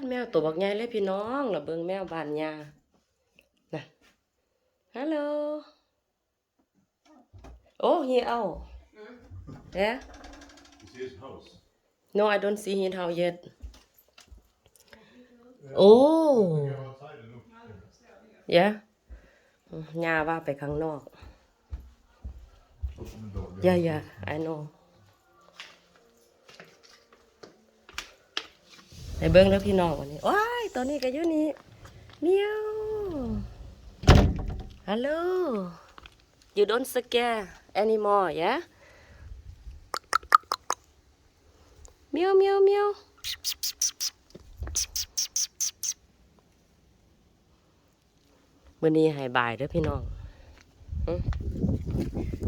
ดแมวตัวบักใหญ่เลยพี่น้องล่ะเบิ่งแมวบ้านยาน่ะฮัลโหลโอ้เฮียเอาเอ๊ะ You see his house? No I don't see him how yet โอ้ Go outside and look. ยะยาว่าไปข้างนอก Open the door. ยายา I know ไปเบิ้งแล้วพี่น้องวันนี้ว้ายตัวนี้ก็อยู่นี่เมียวฮัลโหล you don't scare anymore yeah เมียวเมียวเมียว มื้อนี้ให้บายเด้อพี่น้อง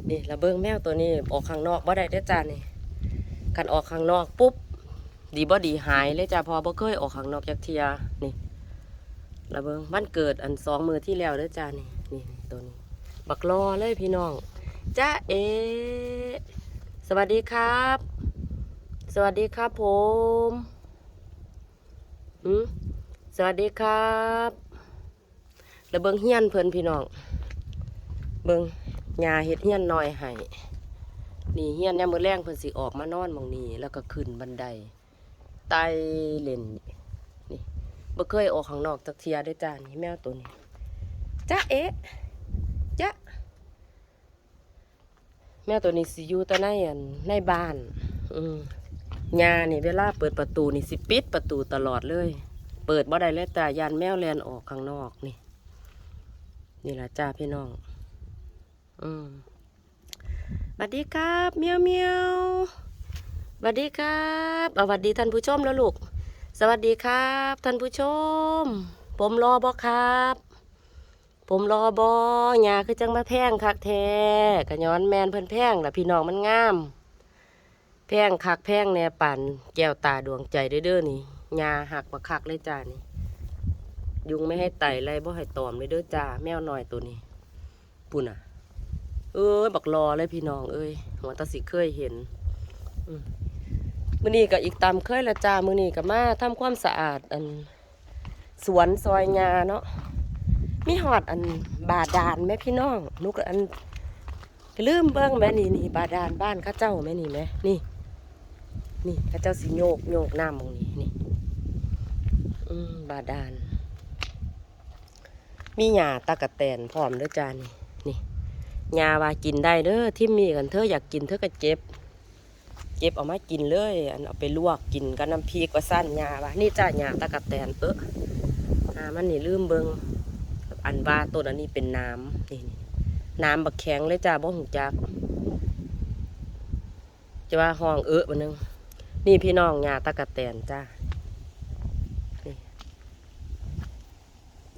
นี่ระเบิงแมวตัวนี้ออกข้างนอกบ่ได้เด้อจ้านี่กันออกข้างนอกปุ๊บ ดีบ่ดีหายเลยจ้าพอบ่เคยออกข้างนอกจากเทียนี่ระเบิงวันเกิดอันสองมือที่แล้วเด้อจ้านี่นี่ตัวนี้ บักรอเลยพี่น้องจ้าเอ สวัสดีครับ สวัสดีครับผมหืมสวัสดีครับแล้วเบิงเฮียนเพิ่นพี่น้อง เบิงยาเฮ็ดเฮียนน้อยให้นี่เฮียนยามมือแรงเพิ่นสิออกมานอนมองนี้แล้วก็ขึ้นบันได ไตเล่นนี่บ่เคยออกข้างนอกจักเทียได้จ้านี่แมวตัวนี้จ้าเอ๊ะจ้าแมวตัวนี้สิอยู่แต่ในอันในบ้าน อืมยานี่เวลาเปิดประตูนี่สิปิดประตูตลอดเลย เปิดบ่ได้เลยแต่ยานแมวแลนออกข้างนอกนี่ นี่ล่ะจ้าพี่น้อง อืมสวัสดีครับเมียวเมียว สวัสดีครับสวัสดีท่านผู้ชมแล้วลูก สวัสดีครับ ท่านผู้ชม ผมรอบอครับ ผมรอบอหยาคือจังมาแพงคักแท้กระย้อนแมนเพิ่นแพงละพี่น้องมันงาม แพงคักแพงแน่ปั่นแก้วตาดวงใจเด้อเด้อนี่หยาหักบักคักเลยจ้านี่ ยุงไม่ให้ไต่ไรบ่ให้ตอมเลยเด้อจ้าแมวน้อยตัวนี้ปุ่นอะ เอ้ยบักรอเลยพี่น้องเอ้ยหัวตาสิเคยเห็น อืม มื้อนี้ก็อีกตามเคยละจ้ามื้อนี้ก็มาทำความสะอาดอันสวนซอยงาเนาะมีหอดอันบาดาลแม่พี่น้องนุกอันลืมเบิ้งแม่นี่นี่บาดาลบ้านข้าเจ้าแม่นี่แม่นี่ นี่ข้าเจ้าสิโยกโยกหน้ำมองนี้นี่อืมบาดาลมีหญ้าตะกะแตนพร้อมเด้อจ้านี่นี่หญ้าว่ากินได้เด้อที่มีกันเธออยากกินเธอก็เจ็บ เก็บเอามากินเลย อันเอาไปลวกกินกับน้ำพริกว่าสั้นหญ้าว่านี่จ้าหญ้าตะกะแตนเอออ่ามันนี่ลืมเบิงอันว่าต้นอันนี้เป็นน้ำนี่น้ำบักแข็งเลยจ้าบ่หูจักจะว่าห้องเออวันนึงนี่พี่น้องหญ้าตะกะแตนจ้า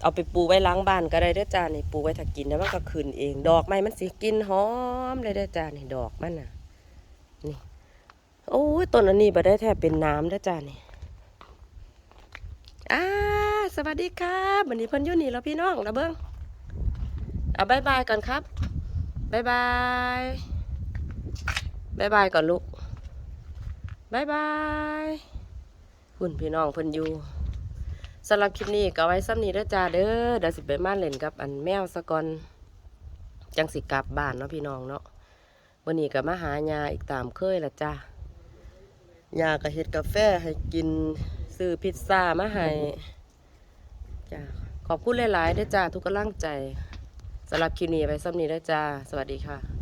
เอาไปปูไว้ล้างบ้านก็ได้เด้อจ้านี่ปูไว้ถ้ากินแล้วมันก็ขึ้นเอง ดอกไม้มันสิกลินหอมเลยเด้อจ้านี่ดอกมันน่ะนี่ โอ้ยต้นอันนี้บ่ได้แทบเป็นน้ำเด้จ้านี่อ่าสวัสดีครับวันนี้เพิ่นอยู่นี่แล้วพี่น้องนะเบิ้งเอาบายบายก่อนครับบายบายบายบายก่อนลูกบายบายคุณพี่น้องเพิ่นอยู่สำหรับคลิปนี้ก็ไว้ซ้ำนี้เด้อจ้าเด้อเดี๋ยวสิไปมาเล่นกับ อันแมวสะกอนจังสิกลับบ้านเนาะพี่น้องเนาะวันนี้ก็มาหายาอีกตามเคยละจ้า ยาก็เฮ็ดกาแฟให้กินซื้อพิซซ่ามาให้จ้าขอบคุณหลายๆด้จ้าทุกกำลังใจสำหรับคลิปนี้ไปซ้ำนี้ด้จ้า สวัสดีค่ะ